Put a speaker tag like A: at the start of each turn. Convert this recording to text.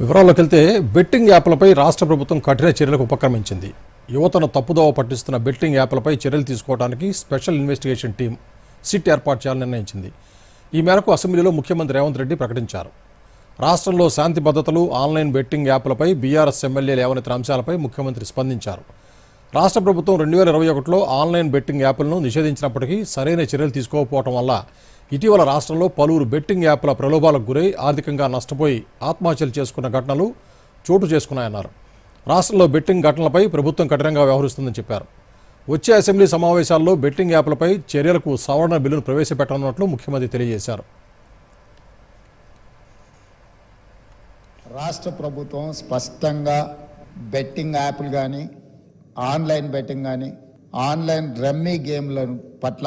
A: వివరాల్లోకి వెళ్తే బెట్టింగ్ యాప్లపై రాష్ట్ర ప్రభుత్వం కఠిన చర్యలకు ఉపక్రమించింది. యువతను తప్పుదోవ పట్టిస్తున్న బెట్టింగ్ యాప్లపై చర్యలు తీసుకోవడానికి స్పెషల్ ఇన్వెస్టిగేషన్ టీం సిట్ ఏర్పాటు చేయాలని నిర్ణయించింది. ఈ మేరకు అసెంబ్లీలో ముఖ్యమంత్రి రేవంత్ రెడ్డి ప్రకటించారు. రాష్ట్రంలో శాంతి భద్రతలు ఆన్లైన్ బెట్టింగ్ యాప్లపై బీఆర్ఎస్ ఎమ్మెల్యే లేవనెత్తిన అంశాలపై ముఖ్యమంత్రి స్పందించారు. రాష్ట్ర ప్రభుత్వం రెండు వేల ఇరవై ఒకటిలో ఆన్లైన్ బెట్టింగ్ యాప్లను నిషేధించినప్పటికీ సరైన చర్యలు తీసుకోకపోవడం వల్ల ఇటీవల రాష్ట్రంలో పలువురు బెట్టింగ్ యాప్ల ప్రలోభాలకు గురై ఆర్థికంగా నష్టపోయి ఆత్మహత్యలు చేసుకున్న ఘటనలు చోటు చేసుకున్నాయన్నారు. రాష్ట్రంలో బెట్టింగ్ ఘటనలపై ప్రభుత్వం కఠినంగా వ్యవహరిస్తుందని చెప్పారు. వచ్చే అసెంబ్లీ సమావేశాల్లో బెట్టింగ్ యాప్లపై చర్యలకు సవరణ బిల్లును ప్రవేశపెట్టనున్నట్లు ముఖ్యమంత్రి తెలియజేశారు.
B: రాష్ట్ర ప్రభుత్వం స్పష్టంగా బెట్టింగ్ యాప్లు కానీ ఆన్లైన్ బెట్టింగ్ కానీ ఆన్లైన్ రమ్మీ గేమ్ల పట్ల